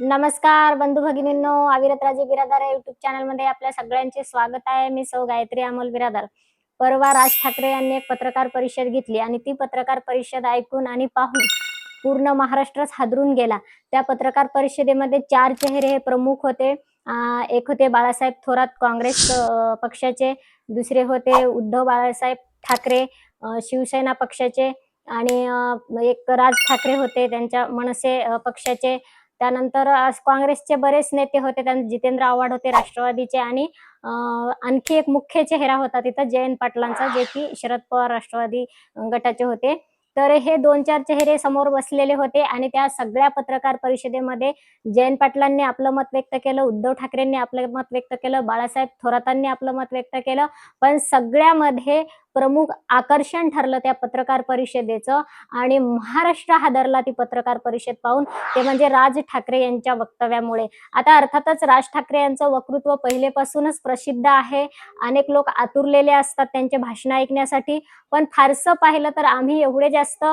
नमस्कार बंधू भगिनींनो. अविरतराजे बिरादार या युट्यूब चॅनलमध्ये आपल्या सगळ्यांचे स्वागत आहे. मी सौ गायत्री अमोल बिरादार. परवा राज ठाकरे यांनी एक पत्रकार परिषद घेतली आणि ती पत्रकार परिषद ऐकून आणि पाहून पूर्ण महाराष्ट्रच हादरून गेला. त्या पत्रकार परिषदेमध्ये चार चेहरे हे प्रमुख होते. एक होते बाळासाहेब थोरात काँग्रेस पक्षाचे. दुसरे होते उद्धव बाळासाहेब ठाकरे शिवसेना पक्षाचे. आणि एक राज ठाकरे होते त्यांच्या मनसे पक्षाचे. त्यानंतर काँग्रेसचे बरेच नेते होते त्यांना जितेंद्र आव्हाड होते राष्ट्रवादीचे आणि आणखी एक मुख्य चेहरा होता तिथं जयंत पाटलांचा जे की शरद पवार राष्ट्रवादी गटाचे होते. तर हे दोन चार चेहरे समोर बसलेले होते आणि त्या सगळ्या पत्रकार परिषदेमध्ये जयंत पाटलांनी आपलं मत व्यक्त केलं उद्धव ठाकरेंनी आपलं मत व्यक्त केलं बाळासाहेब थोरातांनी आपलं मत व्यक्त केलं. पण सगळ्यामध्ये प्रमुख आकर्षण ठरलं त्या पत्रकार परिषदेचं. आणि महाराष्ट्र हादरला ती पत्रकार परिषद पाहून ते म्हणजे राज ठाकरे यांच्या वक्तव्यामुळे. आता अर्थातच राज ठाकरे यांचं वक्तृत्व पहिलेपासूनच प्रसिद्ध आहे. अनेक लोक आतुरलेले असतात त्यांचे भाषण ऐकण्यासाठी. पण फारसं पाहिलं तर आम्ही एवढे जास्त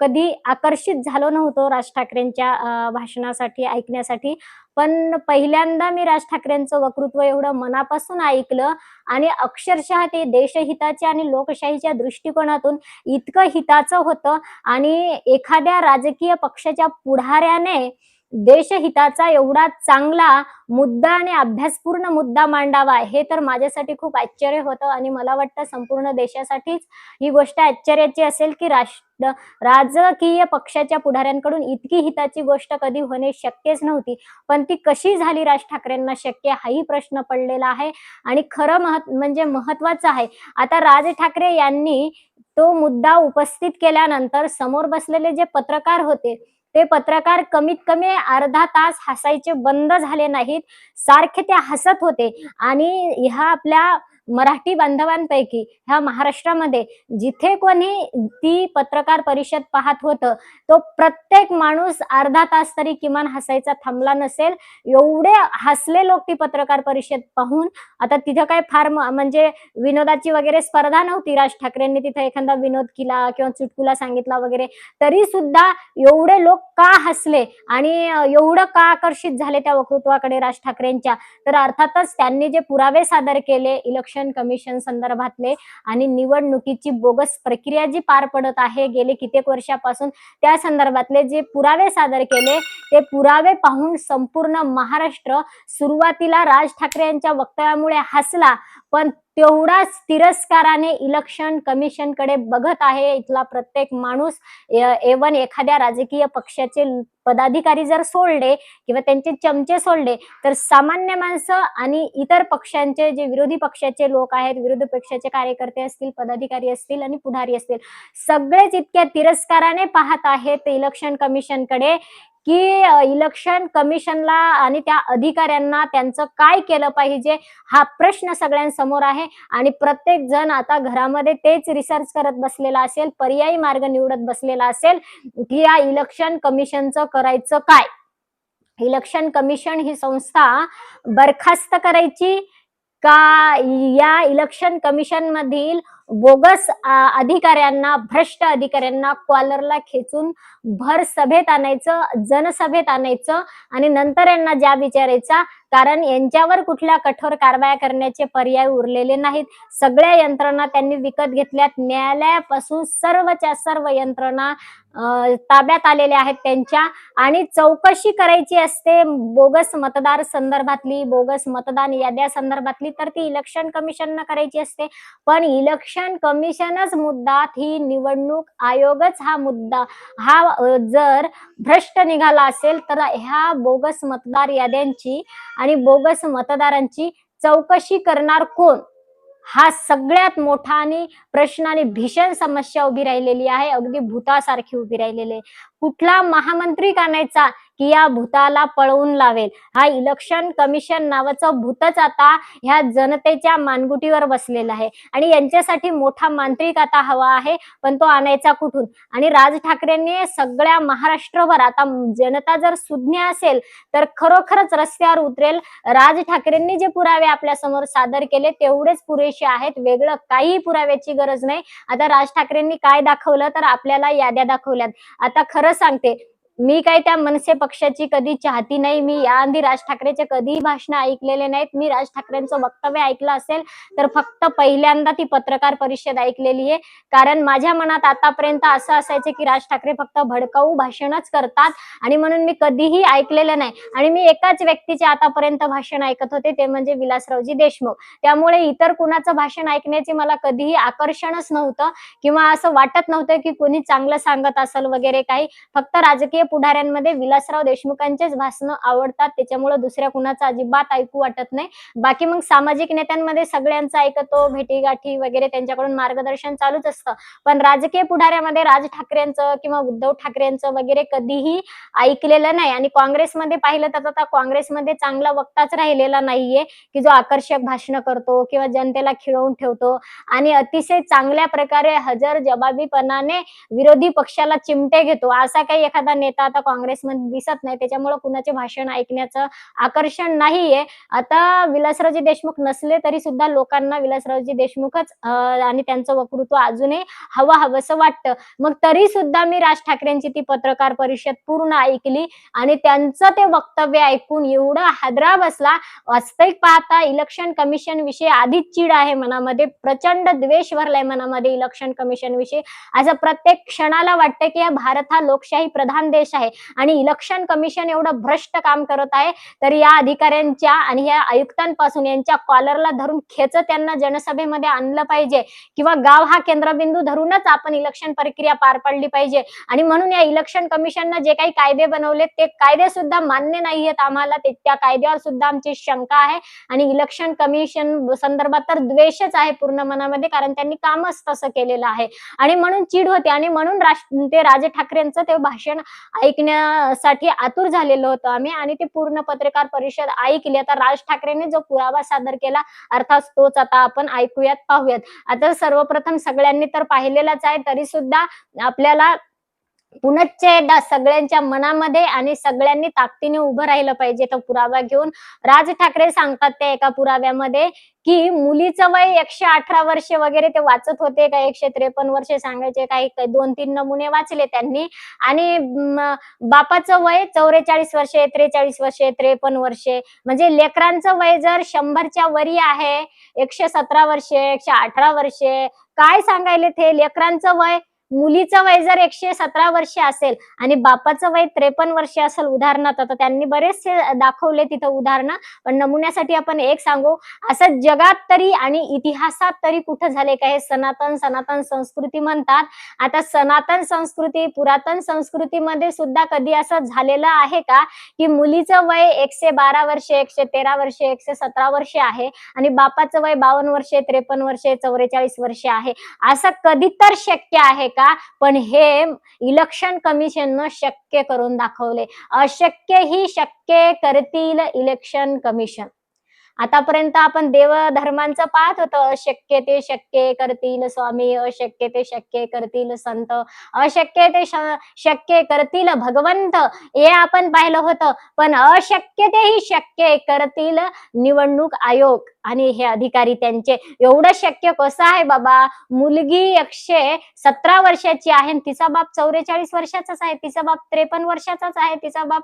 कधी आकर्षित झालो नव्हतो राज ठाकरेंच्या भाषणासाठी ऐकण्यासाठी. पण पहिल्यांदा मी राज ठाकरेंचं वक्तृत्व एवढं मनापासून ऐकलं आणि अक्षरशः ते देशहिताच्या आणि लोकशाहीच्या दृष्टिकोनातून इतकं हिताचं होतं आणि एखाद्या राजकीय पक्षाच्या पुढाऱ्याने देशहिताचा एवढा चांगला मुद्दा आणि अभ्यासपूर्ण मुद्दा मांडावा हे तर माझ्यासाठी खूप आश्चर्य होतं आणि मला वाटतं संपूर्ण देशासाठीच ही गोष्ट आश्चर्याची असेल की राष्ट्र राजकीय पक्षाच्या पुढाऱ्यांकडून इतकी हिताची गोष्ट कधी होणे शक्यच नव्हती. पण ती कशी झाली राज ठाकरेंना शक्य हाही प्रश्न पडलेला आहे आणि खरं महत् म्हणजे महत्वाचं आहे. आता राज ठाकरे यांनी तो मुद्दा उपस्थित केल्यानंतर समोर बसलेले जे पत्रकार होते ते पत्रकार कमीत कमी अर्धा तास हसायचे बंद झाले नाहीत. सारखे ते हसत होते. आणि ह्या आपल्या मराठी बांधवांपैकी ह्या महाराष्ट्रामध्ये जिथे कोणी ती पत्रकार परिषद पाहत होतं तो प्रत्येक माणूस अर्धा तास तरी किमान हसायचा थांबला नसेल. एवढे हसले लोक ती पत्रकार परिषद पाहून आता तिथं काय फार म्हणजे विनोदाची वगैरे स्पर्धा नव्हती. राज ठाकरेंनी तिथं एखादा विनोद केला किंवा चुटकुला सांगितला वगैरे तरी सुद्धा एवढे लोक का हसले आणि एवढं का आकर्षित झाले त्या वक्तृत्वाकडे राज ठाकरेंच्या? तर अर्थातच त्यांनी जे पुरावे सादर केले इलेक्शन कमिशन संदर्भातले आणि निवडणुकीची बोगस प्रक्रिया जी पार पडत आहे गेले कित्येक वर्षापासून त्या संदर्भातले जे पुरावे सादर केले ते पुरावे पाहून संपूर्ण महाराष्ट्र सुरुवातीला राज ठाकरे यांच्या वक्तव्यामुळे हसला. पण तेवढाच तिरस्काराने इलेक्शन कमिशनकडे बघत आहे. इथला प्रत्येक माणूस एवन एखाद्या राजकीय पक्षाचे पदाधिकारी जर सोडले किंवा त्यांचे चमचे सोडले तर सामान्य माणसं आणि इतर पक्षांचे जे विरोधी पक्षाचे लोक आहेत विरोधी पक्षाचे कार्यकर्ते असतील पदाधिकारी असतील आणि पुढारी असतील सगळेच इतक्या तिरस्काराने पाहत आहेत इलेक्शन कमिशनकडे की इलेक्शन कमिशनला आणि त्या अधिकाऱ्यांना त्यांचं काय केलं पाहिजे हा प्रश्न सगळ्यांसमोर आहे. आणि प्रत्येक जण आता घरामध्ये तेच रिसर्च करत बसलेला असेल पर्यायी मार्ग निवडत बसलेला असेल की या इलेक्शन कमिशनचं करायचं काय? इलेक्शन कमिशन ही संस्था बरखास्त करायची का या इलेक्शन कमिशन मधील बोगस अधिकाऱ्यांना भ्रष्ट अधिकाऱ्यांना कॉलरला खेचून भर सभेत आणायचं जनसभेत आणायचं आणि नंतर यांना ज्या विचारायचा कारण यांच्यावर कुठल्या कठोर कारवाया करण्याचे पर्याय उरलेले नाहीत. सगळ्या यंत्रणा त्यांनी विकत घेतल्यात. न्यायालयापासून सर्वच्या सर्व यंत्रणा ताब्यात आलेल्या आहेत त्यांच्या आणि चौकशी करायची असते. बोगस मतदार संदर्भातली बोगस मतदान याद्या संदर्भातली तर ती इलेक्शन कमिशननं करायची असते. पण इलेक्शन कमिशनच मुद्दा ही निवडणूक आयोगच हा मुद्दा. हा जर भ्रष्ट निघाला असेल तर ह्या बोगस मतदार याद्यांची आणि बोगस मतदारांची चौकशी करणार कोण? हा सगळ्यात मोठा आणि प्रश्न आणि भीषण समस्या उभी राहिलेली आहे. अगदी भूतासारखी उभी राहिलेली आहे. कुठला महामंत्री आणायचा की या भूताला पळवून लावेल? हा इलेक्शन कमिशन नावाचं भूतच आता ह्या जनतेच्या मानगुटीवर बसलेला आहे. आणि यांच्यासाठी मोठा मांत्रिक आता हवा आहे पण तो आणायचा कुठून? आणि राज ठाकरेंनी सगळ्या महाराष्ट्रभर आता जनता जर सुज्ञ असेल तर खरोखरच रस्त्यावर उतरेल. राज ठाकरेंनी जे पुरावे आपल्यासमोर सादर केले तेवढेच पुरेसे आहेत. वेगळं काही पुराव्याची गरज नाही. आता राज ठाकरेंनी काय दाखवलं तर आपल्याला याद्या दाखवल्यात. आता खरं सांगते. मी काय त्या मनसे पक्षाची कधी चाहती नाही. मी याआधी राज ठाकरेचे कधीही भाषण ऐकलेले नाहीत. मी राज ठाकरेंचं वक्तव्य ऐकलं असेल तर फक्त पहिल्यांदा ती पत्रकार परिषद ऐकलेली आहे. कारण माझ्या मनात आतापर्यंत असं असायचं की राज ठाकरे फक्त भडकाऊ भाषणच करतात आणि म्हणून मी कधीही ऐकलेलं नाही. आणि मी एकाच व्यक्तीचे आतापर्यंत भाषण ऐकत होते ते म्हणजे विलासरावजी देशमुख. त्यामुळे इतर कुणाचं भाषण ऐकण्याचे मला कधीही आकर्षणच नव्हतं किंवा असं वाटत नव्हतं की कोणी चांगलं सांगत असेल वगैरे काही. फक्त राजकीय पुढाऱ्यांमध्ये विलासराव देशमुखांचेच भाषण आवडतात. त्याच्यामुळे दुसऱ्या कुणाचा अजिबात ऐकू वाटत नाही. बाकी मग सामाजिक नेत्यांमध्ये सगळ्यांचं ऐकतो भेटीगाठी वगैरे त्यांच्याकडून मार्गदर्शन चालूच असतं. पण राजकीय पुढाऱ्यामध्ये राज ठाकरेंचं किंवा उद्धव ठाकरेंचं वगैरे कधीही ऐकलेलं नाही. आणि काँग्रेसमध्ये पाहिलं तर आता काँग्रेसमध्ये चांगला वक्ताच राहिलेला नाहीये की जो आकर्षक भाषण करतो किंवा जनतेला खिळवून ठेवतो. आणि अतिशय चांगल्या प्रकारे हजर जबाबीपणाने विरोधी पक्षाला चिमटे घेतो. असा काही एखादा नेता नेता आता काँग्रेसमध्ये दिसत नाही. त्याच्यामुळे कुणाचे भाषण ऐकण्याचं आकर्षण नाहीये. आता विलासरावजी देशमुख नसले तरी सुद्धा लोकांना विलासरावजी देशमुखच आणि त्यांचं वक्तृत्व अजूनही हवं हवंसं वाटतं. मग तरी सुद्धा मी राज ठाकरेंची ती पत्रकार परिषद पूर्ण ऐकली आणि त्यांचं ते वक्तव्य ऐकून एवढं हादरा बसला. वास्तविक पाहता इलेक्शन कमिशन विषयी आधीच चीड आहे मनामध्ये प्रचंड द्वेष भरलाय मनामध्ये इलेक्शन कमिशन विषयी. असं प्रत्येक क्षणाला वाटतं की भारत हा लोकशाही प्रधान देश आहे. आणि इलेक्शन कमिशन एवढं भ्रष्ट काम करत आहे तर या अधिकाऱ्यांच्या आणि या आयुक्तांपासून यांच्या कॉलरला धरून खेच त्यांना जनसभेमध्ये आणलं पाहिजे. किंवा गाव हा केंद्रबिंदू धरूनच आपण इलेक्शन प्रक्रिया पार पाडली पाहिजे. आणि म्हणून या इलेक्शन कमिशननं जे काही कायदे बनवले ते कायदे सुद्धा मान्य नाही आहेत आम्हाला त्या कायद्यावर सुद्धा आमची शंका आहे. आणि इलेक्शन कमिशन संदर्भात तर द्वेषच आहे पूर्ण मनामध्ये कारण त्यांनी कामच तसं केलेलं आहे. आणि म्हणून चीड होते. आणि म्हणून राज ते राज ठाकरेंचं ते भाषण ऐकण्यासाठी आतुर झालेलो होतो आम्ही आणि ते पूर्ण पत्रकार परिषद ऐकली. आता राज ठाकरेंनी जो पुरावा सादर केला अर्थात तोच आता आपण ऐकूयात पाहूयात. आता सर्वप्रथम सगळ्यांनी तर पाहिलेलाच आहे तरी सुद्धा आपल्याला पुनश्च एकदा सगळ्यांच्या मनामध्ये आणि सगळ्यांनी ताकदीने उभं राहिलं पाहिजे तो पुरावा घेऊन. राज ठाकरे सांगतात त्या एका पुराव्यामध्ये की मुलीचं वय एकशे अठरा वर्षे वगैरे ते वाचत होते का? एकशे त्रेपन्न वर्षे सांगायचे काही दोन तीन नमुने वाचले त्यांनी. आणि बापाचं वय चौवेचाळीस वर्षे त्रेचाळीस वर्षे त्रेपन्न वर्षे. म्हणजे लेकरांचं वय जर शंभरच्या वरी आहे एकशे सतरा वर्षे एकशे अठरा वर्षे. काय सांगायले ते? लेकरांचं वय मुलीचं वय जर एकशे सतरा वर्ष असेल आणि बापाचं वय त्रेपन्न वर्ष असेल उदाहरणार्थ तर त्यांनी बरेचसे दाखवले तिथं उदाहरणं पण नमुन्यासाठी आपण एक सांगू असं जगात तरी आणि इतिहासात तरी कुठं झाले का हे सनातन सनातन संस्कृती म्हणतात. आता सनातन संस्कृती पुरातन संस्कृतीमध्ये सुद्धा कधी असं झालेलं आहे का? की मुलीचं वय एकशे बारा वर्षे एकशे तेरा वर्षे एकशे सतरा वर्ष आहे आणि बापाचं वय बावन्न वर्षे त्रेपन्न वर्षे चौवेचाळीस वर्षे आहे. असं कधी तर शक्य आहे का? का? पण हे इलेक्शन कमिशननं शक्य करून दाखवले. अशक्य ही शक्य करतील इलेक्शन कमिशन आतापर्यंत आपण देव धर्मांचं पाहत होतो. अशक्य ते शक्य करतील स्वामी अशक्य ते शक्य करतील संत अशक्य ते शक्य करतील भगवंत हे आपण पाहिलं होतं. पण अशक्य तेही शक्य करतील निवडणूक आयोग. आणि हे अधिकारी त्यांचे एवढं शक्य कसं आहे बाबा? मुलगी एकशे सतरा वर्षाची आहे तिचा बाप चौवेचाळीस वर्षाचाच आहे. तिचा बाप त्रेपन्न वर्षाचाच आहे. तिचा बाप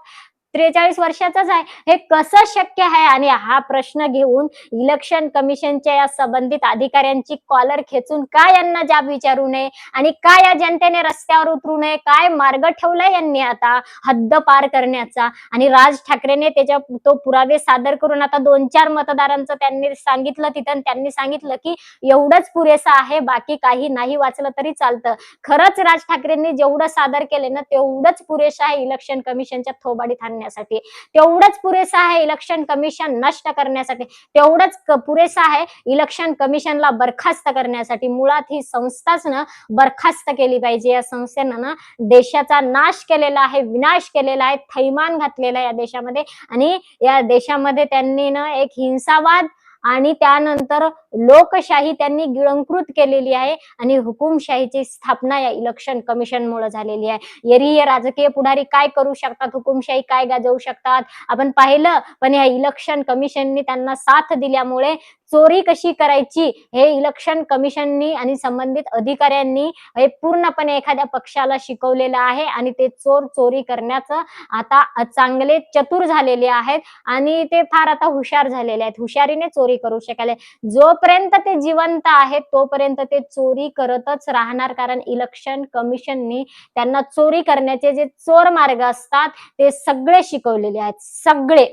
त्रेचाळीस वर्षाचाच आहे. हे कसं शक्य आहे? आणि हा प्रश्न घेऊन इलेक्शन कमिशनच्या या संबंधित अधिकाऱ्यांची कॉलर खेचून काय यांना जाब विचारू नये? आणि काय या जनतेने रस्त्यावर उतरू नये? काय मार्ग ठेवला यांनी आता हद्द पार करण्याचा? आणि राज ठाकरेने त्याच्या तो पुरावे सादर करून आता दोन चार मतदारांचं त्यांनी सांगितलं तिथं त्यांनी सांगितलं की एवढंच पुरेसं आहे बाकी काही नाही वाचलं तरी चालतं. खरंच राज ठाकरेंनी जेवढं सादर केले ना तेवढंच पुरेसं आहे इलेक्शन कमिशनच्या थोबाडीत करण्यासाठी. तेवढंच पुरेसं आहे इलेक्शन कमिशन नष्ट करण्यासाठी. तेवढंच पुरेसा पुरेसं आहे इलेक्शन कमिशनला बरखास्त करण्यासाठी. मुळात ही संस्थाच ना बरखास्त केली पाहिजे. या संस्थेनं ना देशाचा नाश केलेला आहे विनाश केलेला आहे थैमान घातलेला आहे या देशामध्ये. आणि या देशामध्ये त्यांनी ना एक हिंसावाद आणि त्यानंतर लोकशाही त्यांनी गिळंकृत केलेली आहे आणि हुकुमशाहीची स्थापना या इलेक्शन कमिशन मुळे झालेली आहे. यरी हे राजकीय पुढारी काय करू शकतात? हुकुमशाही काय गाजवू शकतात? आपण पाहिलं पण या इलेक्शन कमिशनने त्यांना साथ दिल्यामुळे चोरी कशी करायची हे इलेक्शन कमिशननी आणि संबंधित अधिकाऱ्यांनी हे पूर्णपणे एखाद्या पक्षाला शिकवलेलं आहे आणि ते चोर चोरी करण्याचं आता चांगले चतुर झालेले आहेत आणि ते फार आता हुशार झालेले आहेत. हुशारीने चोरी करू शकाले. जोपर्यंत ते जिवंत आहेत तोपर्यंत ते चोरी करतच राहणार कारण इलेक्शन कमिशननी त्यांना चोरी करण्याचे जे चोर मार्ग असतात ते सगळे शिकवलेले आहेत. सगळे.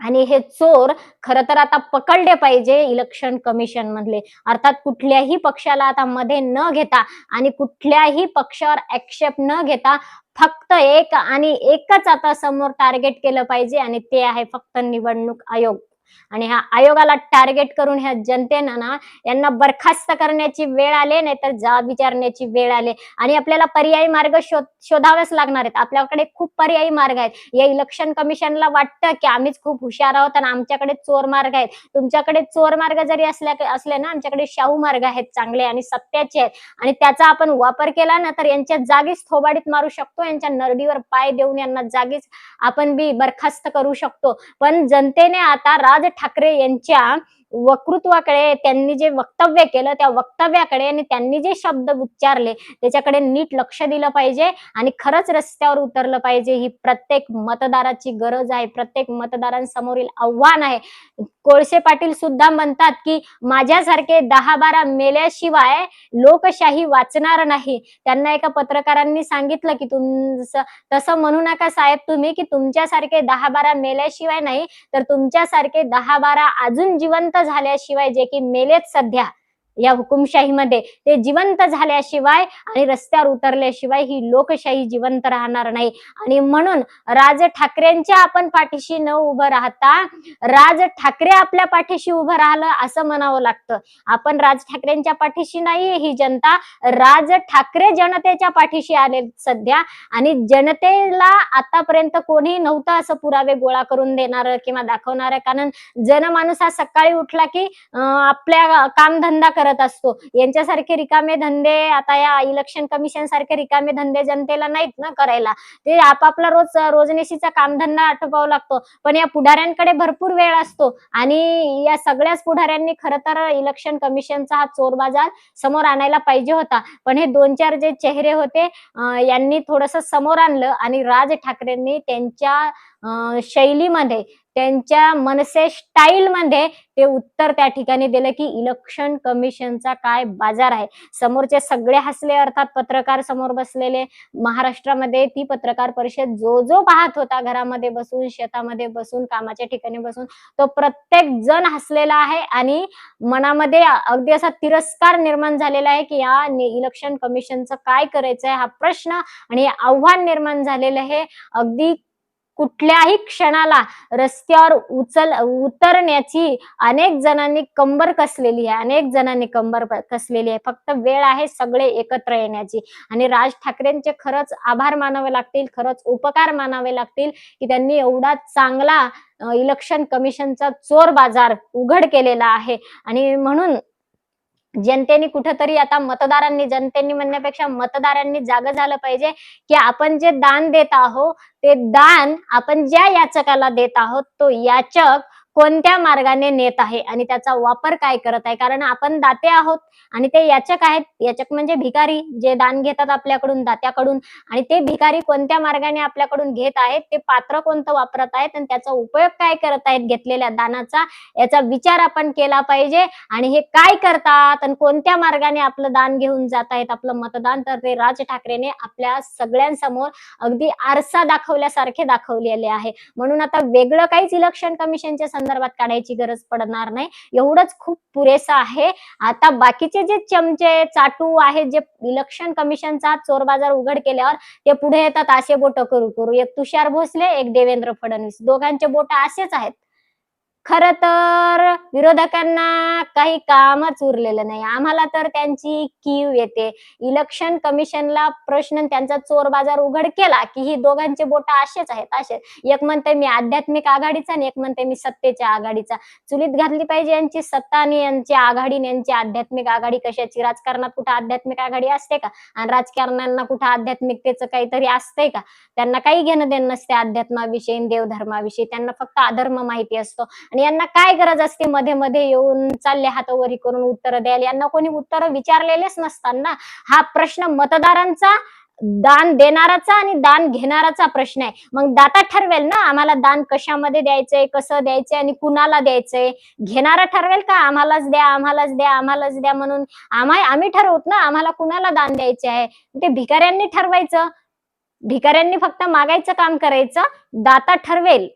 आणि हे चोर खर तर आता पकडले पाहिजे इलेक्शन कमिशन मधले. अर्थात कुठल्याही पक्षाला आता मध्ये न घेता आणि कुठल्याही पक्षावर ऍक्सेप्ट न घेता फक्त एक आणि एकच आता समोर टार्गेट केलं पाहिजे आणि ते आहे फक्त निवडणूक आयोग. आणि ह्या आयोगाला टार्गेट करून ह्या जनतेनं ना यांना बरखास्त करण्याची वेळ आली नाही तर विचारण्याची वेळ आली. आणि आपल्याला पर्यायी मार्ग शोध शोधावेच लागणार आहेत. आपल्याकडे खूप पर्यायी मार्ग आहेत. या इलेक्शन कमिशनला वाटतं की आम्हीच खूप हुशार आहोत आणि आमच्याकडे चोर मार्ग आहेत. तुमच्याकडे चोर मार्ग जरी असल्या असले ना आमच्याकडे शाहू मार्ग आहेत चांगले आणि सत्याचे आहेत. आणि त्याचा आपण वापर केला ना तर यांच्या जागीच थोबाडीत मारू शकतो. यांच्या नरडीवर पाय देऊन यांना जागीच आपण बी बरखास्त करू शकतो. पण जनतेने आता राज ठाकरे यांच्या वक्तृत्वाकडे त्यांनी जे वक्तव्य केलं त्या वक्तव्याकडे आणि त्यांनी जे शब्द उच्चारले त्याच्याकडे नीट लक्ष दिलं पाहिजे आणि खरंच रस्त्यावर उतरलं पाहिजे. ही प्रत्येक मतदाराची गरज आहे प्रत्येक मतदारांसमोरील आव्हान आहे. कोळसे पाटील सुद्धा म्हणतात की माझ्यासारखे दहा बारा मेल्याशिवाय लोकशाही वाचणार नाही. त्यांना एका पत्रकारांनी सांगितलं की तुम तसं म्हणू नका साहेब तुम्ही की तुमच्यासारखे दहा बारा मेल्याशिवाय नाही तर तुमच्यासारखे दहा बारा अजून जिवंत झाल्याशिवाय जे की मेलेत सध्या या हुकुमशाहीमध्ये ते जिवंत झाल्याशिवाय आणि रस्त्यावर उतरल्याशिवाय ही लोकशाही जिवंत राहणार नाही. आणि म्हणून राज ठाकरेंच्या आपण पाठीशी न उभं राहता राज ठाकरे आपल्या पाठीशी उभं राहिलं असं म्हणावं लागतं. आपण राज ठाकरेंच्या पाठीशी नाहीये ही जनता. राज ठाकरे जनतेच्या पाठीशी आले सध्या आणि जनतेला आतापर्यंत कोणी नव्हतं असं पुरावे गोळा करून देणार किंवा दाखवणार. कारण जनमानस हा सकाळी उठला की आपल्या कामधंदा करत असतो. यांच्यासारखे रिकामे धंदे आता या इलेक्शन कमिशन सारखे रिकामे धंदे जनतेला नाहीत ना करायला. ते आपापला रोज रोजनेशीचा कामधंदा आटोपावा लागतो. पण या पुढाऱ्यांकडे भरपूर वेळ असतो. आणि या सगळ्याच पुढाऱ्यांनी खर तर इलेक्शन कमिशनचा हा चोर बाजार समोर आणायला पाहिजे होता. पण हे दोन चार जे चेहरे होते यांनी थोडस समोर आणलं आणि राज ठाकरेंनी त्यांच्या शैलीमध्ये त्यांच्या मनसे स्टाईल मध्ये ते उत्तर त्या ठिकाणी दिलं की इलेक्शन कमिशनचा काय बाजार आहे. समोरचे सगळे हसले अर्थात पत्रकार समोर बसलेले. महाराष्ट्रामध्ये ती पत्रकार परिषद जो जो पाहत होता घरामध्ये बसून शेतामध्ये बसून कामाच्या ठिकाणी बसून तो प्रत्येक जण हसलेला आहे आणि मनामध्ये अगदी असा तिरस्कार निर्माण झालेला आहे की या इलेक्शन कमिशनचं काय करायचं आहे हा प्रश्न आणि आव्हान निर्माण झालेलं हे अगदी कुठल्याही क्षणाला रस्त्यावर उचल उतरण्याची अनेक जणांनी कंबर कसलेली आहे अनेक जणांनी कंबर कसलेली आहे. फक्त वेळ आहे सगळे एकत्र येण्याची. आणि राज ठाकरेंचे खरंच आभार मानावे लागतील खरंच उपकार मानावे लागतील की त्यांनी एवढा चांगला इलेक्शन कमिशनचा चोर बाजार उघड केलेला आहे. आणि म्हणून जनतेने कुठंतरी आता मतदारांनी जनतेने म्हणण्यापेक्षा मतदारांनी जाग झालं पाहिजे की आपण जे दान देत आहोत ते दान आपण ज्या याचकाला देत आहोत तो याचक कोणत्या मार्गाने नेत आहे आणि त्याचा वापर काय करत आहे? कारण आपण दाते आहोत आणि ते याचक आहेत. याचक म्हणजे भिकारी जे दान घेतात आपल्याकडून दात्याकडून. आणि ते भिकारी कोणत्या मार्गाने आपल्याकडून घेत आहेत? ते पात्र कोणतं वापरत आहेत? आणि त्याचा उपयोग काय करत आहेत? घेतलेल्या दानाचा याचा विचार आपण केला पाहिजे. आणि हे काय करतात? आणि कोणत्या मार्गाने आपलं दान घेऊन जात आहेत? आपलं मतदान तर ते राज ठाकरेने आपल्या सगळ्यांसमोर अगदी आरसा दाखवल्यासारखे दाखवलेले आहे. म्हणून आता वेगळं काहीच इलेक्शन कमिशनच्या संदर्भात काढायची गरज पडणार नाही. एवढंच खूप पुरेसं आहे. आता बाकीचे जे चमचे चाटू आहेत जे इलेक्शन कमिशनचा चोर बाजार उघड केल्यावर ते पुढे येतात असे बोट करू करू. एक तुषार भोसले एक देवेंद्र फडणवीस. दोघांचे बोट असेच आहेत. खर तर विरोधकांना काही कामच उरलेलं नाही. आम्हाला तर त्यांची कीव येते. इलेक्शन कमिशनला प्रश्न त्यांचा चोर बाजार उघड केला की ही दोघांचे बोट असेच आहेत असे एक म्हणते मी आध्यात्मिक आघाडीचा आणि एक म्हणते मी सत्तेच्या आघाडीचा. चुलीत घातली पाहिजे यांची सत्ता आणि यांची आघाडी यांची आध्यात्मिक आघाडी कशाची? राजकारणात कुठं आध्यात्मिक आघाडी असते का? आणि राजकारण्यांना कुठं आध्यात्मिकतेचं काहीतरी असतंय का? त्यांना काही घेणं देणं नसते अध्यात्माविषयी देवधर्माविषयी. त्यांना फक्त अधर्म माहिती असतो. आणि यांना काय गरज असते मध्ये मध्ये येऊन चालले हातवरी करून उत्तर द्यायला? यांना कोणी उत्तर विचारलेलेच नसताना हा प्रश्न मतदारांचा दान देणाराचा आणि दान घेणाराचा प्रश्न आहे. मग दाता ठरवेल ना आम्हाला दान कशामध्ये द्यायचंय कसं द्यायचंय आणि कुणाला द्यायचंय? घेणारा ठरवेल का? आम्हालाच द्या आम्हालाच द्या आम्हालाच द्या म्हणून आम्हा आम्ही ठरवत ना आम्हाला कुणाला दान द्यायचे आहे? ते भिकाऱ्यांनी ठरवायचं. भिकाऱ्यांनी फक्त मागायचं काम करायचं. दाता ठरवेल.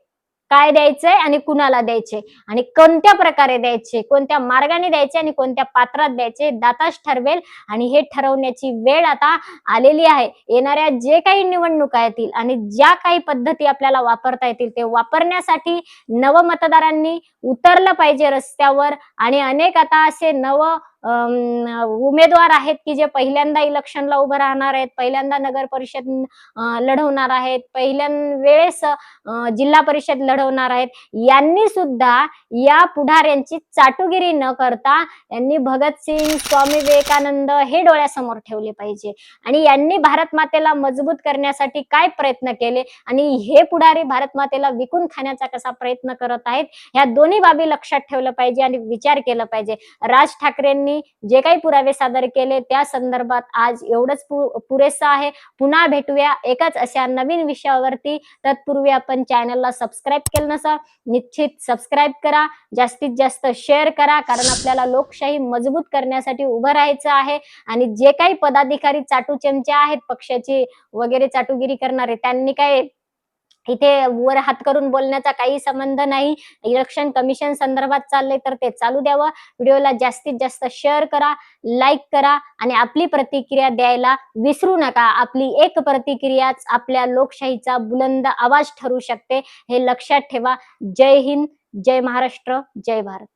काय द्यायचंय आणि कुणाला द्यायचे आणि कोणत्या प्रकारे द्यायचे कोणत्या मार्गाने द्यायचे आणि कोणत्या पात्रात द्यायचे दाताच ठरवेल आणि हे ठरवण्याची वेळ आता आलेली आहे. येणाऱ्या जे काही निवडणुका येतील आणि ज्या काही पद्धती आपल्याला वापरता येतील ते वापरण्यासाठी नवमतदारांनी उतरलं पाहिजे रस्त्यावर आणि अनेक आता असे नव उमेदवार आहेत की जे पहिल्यांदा इलेक्शनला उभं राहणार आहेत पहिल्यांदा नगर परिषद लढवणार आहेत पहिल्या वेळेस जिल्हा परिषद लढवणार आहेत यांनी सुद्धा या पुढाऱ्यांची चाटुगिरी न करता यांनी भगतसिंग स्वामी विवेकानंद हे डोळ्यासमोर ठेवले पाहिजे. आणि यांनी भारत मातेला मजबूत करण्यासाठी काय प्रयत्न केले? आणि हे पुढारी भारत मातेला विकून खाण्याचा कसा प्रयत्न करत आहेत? ह्या दोन्ही बाबी लक्षात ठेवलं पाहिजे आणि विचार केला पाहिजे. राज ठाकरेंनी जे काही पुरावे सादर केले त्या संदर्भात आज एवढंच पुरेसं आहे. पुन्हा भेटूया एकाच अशा नवीन विषयावरती. तत्पूर्वी आपण चॅनलला सबस्क्राईब केलं नसा निश्चित सबस्क्राईब करा. जास्तीत जास्त शेअर करा कारण आपल्याला लोकशाही मजबूत करण्यासाठी उभं राहायचं आहे. आणि जे काही पदाधिकारी चाटू चमचे आहेत पक्षाची वगैरे चाटुगिरी करणारे त्यांनी काय इथे वर हात करून बोलण्याचा काही संबंध नाही. इलेक्शन कमिशन संदर्भात चाललंय तर ते चालू द्यावं. व्हिडिओला जास्तीत जास्त शेअर करा लाईक करा आणि आपली प्रतिक्रिया द्यायला विसरू नका. आपली एक प्रतिक्रियाच आपल्या लोकशाहीचा बुलंद आवाज ठरू शकते. हे लक्षात ठेवा. जय हिंद जय महाराष्ट्र जय भारत.